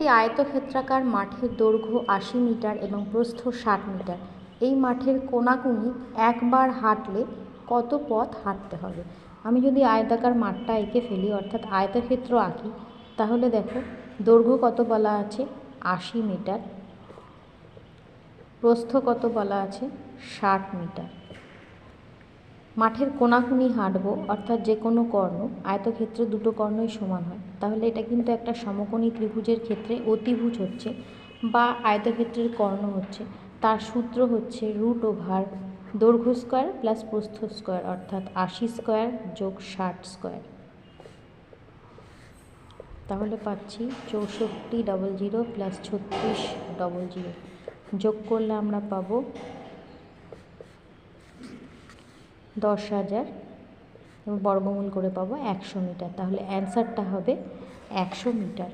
এই আয়তক্ষেত্রাকার মাঠের দৈর্ঘ্য আশি মিটার এবং প্রস্থ ষাট মিটার। এই মাঠের কোনাকুনি একবার হাঁটলে কত পথ হাঁটতে হবে? আমি যদি আয়তাকার মাঠটা এঁকে ফেলি, অর্থাৎ আয়তক্ষেত্র আঁকি, তাহলে দেখো দৈর্ঘ্য কত বলা আছে? আশি মিটার, প্রস্থ কত বলা আছে? ষাট মিটার। মাঠের কোনাকুনি হাঁটবো, অর্থাৎ যে কোনো কর্ণ, আয়তক্ষেত্রে দুটো কর্ণই সমান হয়। তাহলে এটা কিন্তু একটা সমকোণী ত্রিভুজের ক্ষেত্রে অতিভুজ হচ্ছে বা আয়তক্ষেত্রের কর্ণ হচ্ছে। তার সূত্র হচ্ছে রুট ওভার দৈর্ঘ্য স্কোয়ার প্লাস প্রস্থ স্কোয়ার, অর্থাৎ আশি স্কোয়ার যোগ ষাট স্কোয়ার। তাহলে পাচ্ছি চৌষট্টি ডবল জিরো প্লাস ছত্রিশ ডবল জিরো যোগ করলে আমরা পাবো দশ হাজার বর্গমূল করে পাবো একশো মিটার। তাহলে অ্যান্সারটা হবে একশো মিটার।